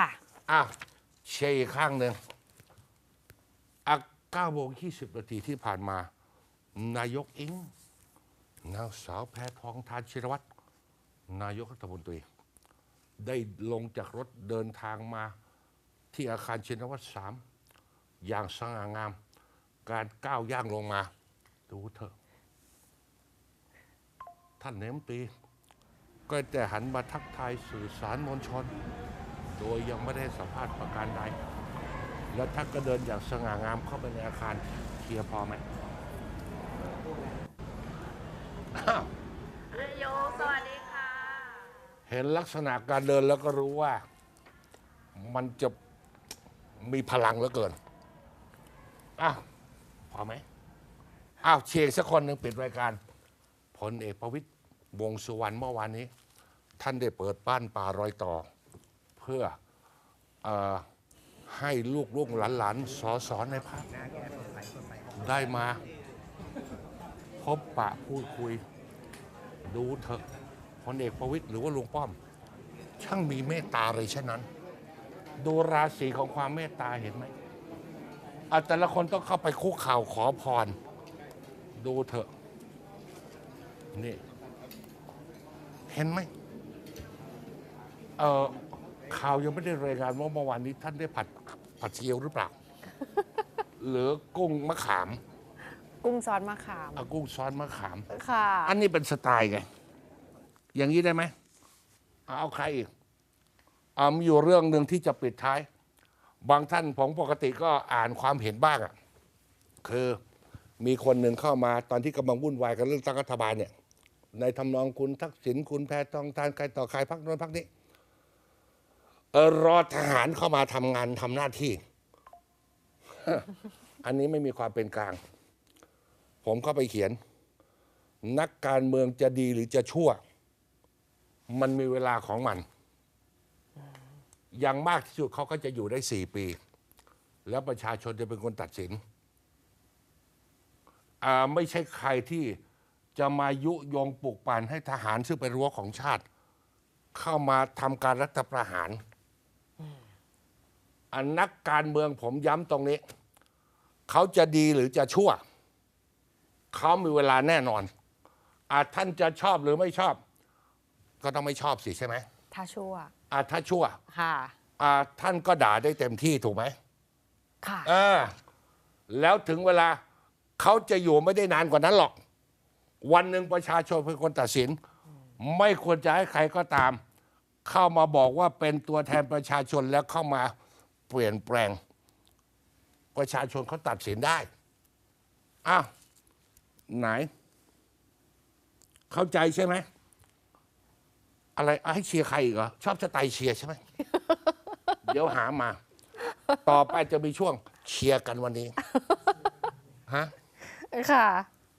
ค่ะอะเชยร์อีกข้างหนึ่งอะ9โมง20นาทีที่ผ่านมา นายกอิงนางสาวแพทองทานชินวัตรนายกรัฐมนตรี ได้ลงจากรถเดินทางมาที่อาคารชินวัตรสามอย่างสง่างาม การก้าวย่างลงมา ดูเถอะ ท่านเนมตรีก็แต่หันมาทักทายสื่อสารมวลชน โดยยังไม่ได้สัมภาษณ์ประการใด แล้วท่านก็เดินอย่างสง่างามเข้าไปในอาคารเคลียร์พอไหมอ้าวนายกสวัสดีค่ะ เห็นลักษณะการเดินแล้วก็รู้ว่า มันจะมีพลังเหลือเกิน อ้าว พอไหม อ้าวเชงสักคนหนึ่งปิดรายการพลเอกประวิตยวงษ์สุวรรณเมื่อวานนี้ ท่านได้เปิดบ้านป่ารอยต่อเพื่ออให้ลูกลูกหลานหลานๆสอสอนในภาคได้มาพบปะพูดคุย ดูเถอะพลเอกประวิตยหรือว่าลุงป้อม ช่างมีเมตตาเลยเช่นนั้น ดูราศีของความเมตตาเห็นไหมอะแต่ละคนต้องเข้าไปคุกเข่าวขอพร ดูเถอะ นี่ เห็นไหมเออ ข่าวยังไม่ได้รายงานว่าเมื่อวานนี้ท่านได้ผัดผัดเชียวหรือเปล่า หรือกุ้งมะขามกุ้งซอสมะขาม เอากุ้งซ้อนมะขาม ค่ะ อันนี้เป็นสไตล์ไง อย่างนี้ได้ไหมเอาใครอีกเอามีอยู่เรื่องหนึ่งที่จะปิดท้าย บางท่านผมปกติก็อ่านความเห็นบ้างอะคือมีคนหนึ่งเข้ามาตอนที่กำลังวุ่นวายกันเรื่องตั้งรัฐบาลเนี่ย ในทำนองคุณทักษิณคุณแพทองทานใครต่อใครพักโน้นพักนี้เออ รอทหารเข้ามาทำงานทำหน้าที่ อันนี้ไม่มีความเป็นกลาง ผมเข้าไปเขียน นักการเมืองจะดีหรือจะชั่ว มันมีเวลาของมัน อย่างมากที่สุดเขาก็จะอยู่ได้สี่ปี แล้วประชาชนจะเป็นคนตัดสินอ่าไม่ใช่ใครที่จะมายุยงปลุกปั่นให้ทหารซึ่งเป็นรั้วของชาติ เข้ามาทำการรัฐประหาร อันนักการเมืองผมย้ำตรงนี้ เขาจะดีหรือจะชั่ว เขามีเวลาแน่นอน อาท่านจะชอบหรือไม่ชอบ ก็ต้องไม่ชอบสิใช่ไหมถ้าชั่วอาถ้าชั่วค่ะอาท่านก็ด่าได้เต็มที่ถูกไหมค่ะ เออแล้วถึงเวลาเขาจะอยู่ไม่ได้นานกว่านั้นหรอก วันหนึ่งประชาชนเป็นคนตัดสิน ไม่ควรจะให้ใครก็ตาม เข้ามาบอกว่าเป็นตัวแทนประชาชนแล้วเข้ามา เปลี่ยนแปลง ประชาชนเขาตัดสินได้ อ้าว ไหน เข้าใจใช่ไหม อะไรอะให้เชียร์ใครอีกเหรอ ชอบสไตล์เชียร์ใช่ไหม เดี๋ยวหามา ต่อไปจะมีช่วงเชียร์กันวันนี้ ฮะ ค่ะ